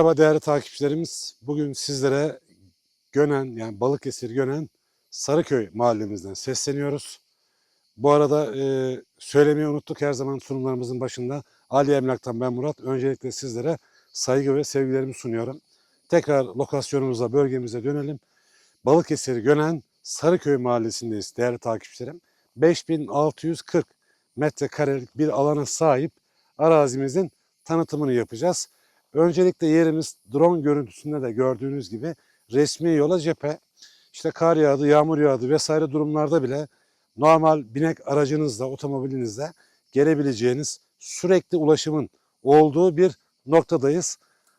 Merhaba değerli takipçilerimiz. Bugün sizlere Gönen yani Balıkesir Gönen Sarıköy mahallemizden sesleniyoruz. Bu arada e, söylemeyi unuttuk her zaman sunumlarımızın başında. Ali Emlak'tan ben Murat. Öncelikle sizlere saygı ve sevgilerimi sunuyorum. Tekrar lokasyonumuza, bölgemize dönelim. Balıkesir Gönen Sarıköy mahallesindeyiz değerli takipçilerim. 5640 metrekarelik bir alana sahip arazimizin tanıtımını yapacağız. Öncelikle yerimiz drone görüntüsünde de gördüğünüz gibi resmi yola cephe. İşte kar yağdı, yağmur yağdı vesaire durumlarda bile normal binek aracınızla, otomobilinizle gelebileceğiniz sürekli ulaşımın olduğu bir noktadayız.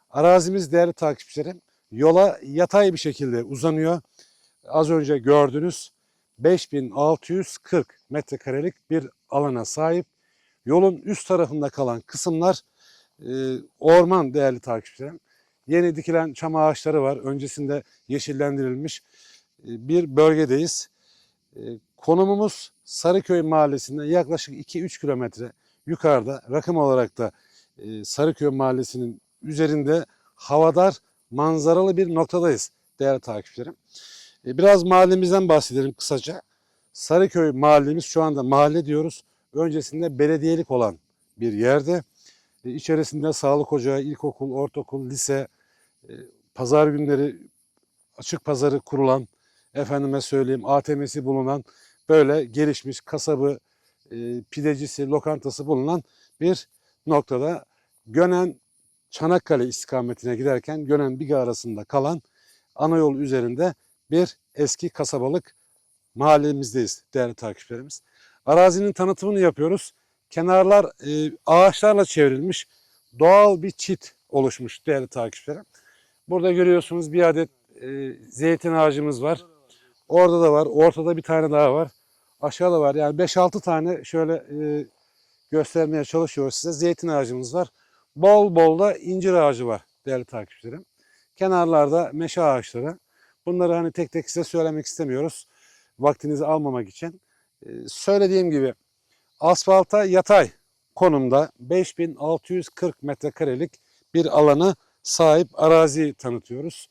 Arazimiz değerli takipçilerim yola yatay bir şekilde uzanıyor. Az önce gördüğünüz 5640 metrekarelik bir alana sahip. Yolun üst tarafında kalan kısımlar e, orman değerli takipçilerim. Yeni dikilen çam ağaçları var. Öncesinde yeşillendirilmiş e, bir bölgedeyiz. E, konumumuz Sarıköy mahallesinden yaklaşık 2-3 kilometre yukarıda. Rakım olarak da e, Sarıköy mahallesinin üzerinde havadar manzaralı bir noktadayız değerli takipçilerim. E, biraz mahallemizden bahsedelim kısaca. Sarıköy mahallemiz şu anda mahalle diyoruz. Öncesinde belediyelik olan bir yerde. E, İçerisinde sağlık ocağı, ilkokul, ortaokul, lise, e, pazar günleri açık pazarı kurulan, efendime söyleyeyim ATM'si bulunan böyle gelişmiş kasabı, e, pidecisi, lokantası bulunan bir noktada Gönen Çanakkale istikametine giderken Gönen Biga arasında kalan ana yol üzerinde bir eski kasabalık mahallemizdeyiz değerli takipçilerimiz. Arazinin tanıtımını yapıyoruz. Kenarlar e, ağaçlarla çevrilmiş doğal bir çit oluşmuş değerli takipçilerim. Burada görüyorsunuz bir adet e, zeytin ağacımız var. Orada da var. Ortada bir tane daha var. Aşağıda var. Yani 5-6 tane şöyle e, göstermeye çalışıyoruz size. Zeytin ağacımız var. Bol bol da incir ağacı var değerli takipçilerim. Kenarlarda meşe ağaçları. Bunları hani tek tek size söylemek istemiyoruz. Vaktinizi almamak için. E, söylediğim gibi asfalta yatay konumda 5640 metrekarelik bir alanı sahip arazi tanıtıyoruz.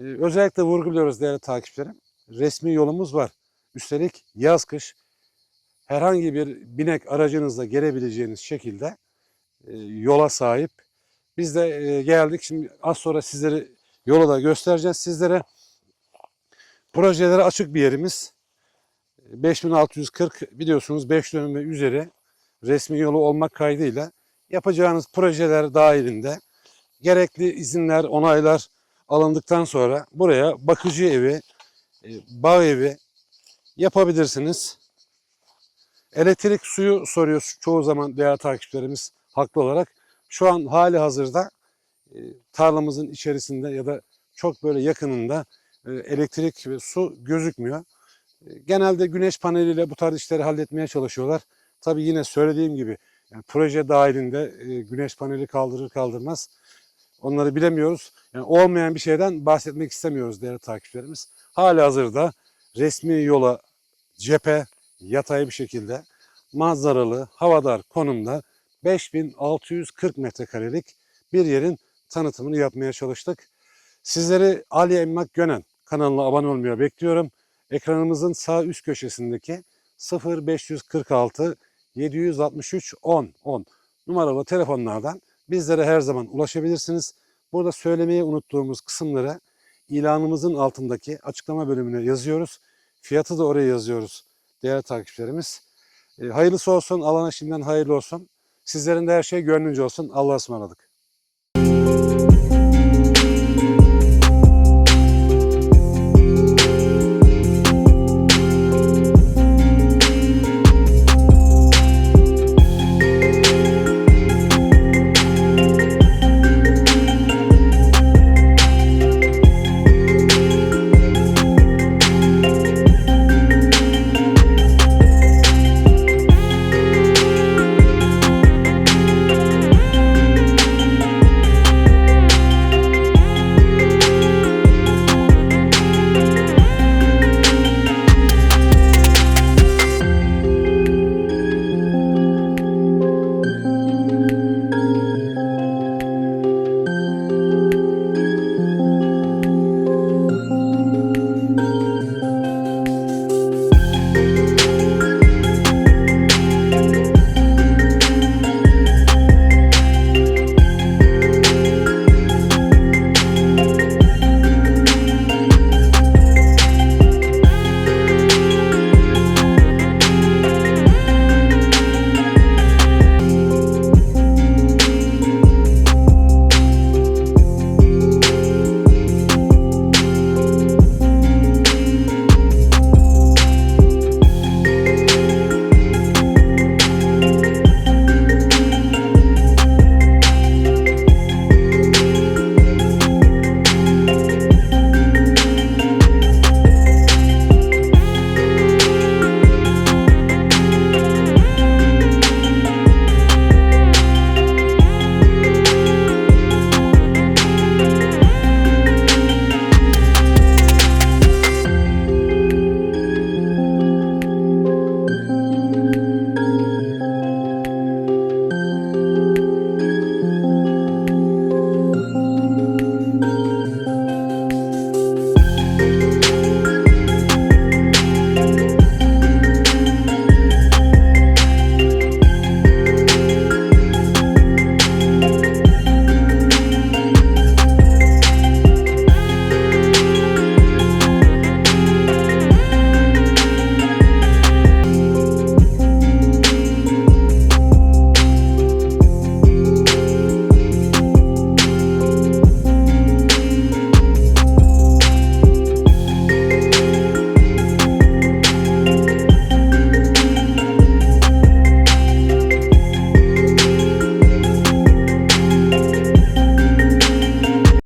Ee, özellikle vurguluyoruz değerli takipçilerim. Resmi yolumuz var. Üstelik yaz kış herhangi bir binek aracınızla gelebileceğiniz şekilde e, yola sahip. Biz de e, geldik. Şimdi az sonra sizleri yola da göstereceğiz sizlere. Projelere açık bir yerimiz. 5640 biliyorsunuz 5 dönüm ve üzeri resmi yolu olmak kaydıyla yapacağınız projeler dahilinde gerekli izinler, onaylar alındıktan sonra buraya bakıcı evi, e, bağ evi yapabilirsiniz. Elektrik suyu soruyor çoğu zaman değerli takipçilerimiz haklı olarak. Şu an hali hazırda e, tarlamızın içerisinde ya da çok böyle yakınında e, elektrik ve su gözükmüyor. Genelde güneş paneliyle bu tarz işleri halletmeye çalışıyorlar. Tabii yine söylediğim gibi yani proje dahilinde güneş paneli kaldırır kaldırmaz onları bilemiyoruz. Yani olmayan bir şeyden bahsetmek istemiyoruz değerli takipçilerimiz. Hala hazırda resmi yola cephe yatay bir şekilde manzaralı havadar konumda 5640 metrekarelik bir yerin tanıtımını yapmaya çalıştık. Sizleri Ali Emmak Gönen kanalına abone olmaya bekliyorum. Ekranımızın sağ üst köşesindeki 0546 763 10 10 numaralı telefonlardan bizlere her zaman ulaşabilirsiniz. Burada söylemeyi unuttuğumuz kısımları ilanımızın altındaki açıklama bölümüne yazıyoruz. Fiyatı da oraya yazıyoruz değerli takipçilerimiz. E, hayırlısı olsun, alana şimdiden hayırlı olsun. Sizlerin de her şey gönlünce olsun. Allah'a ısmarladık.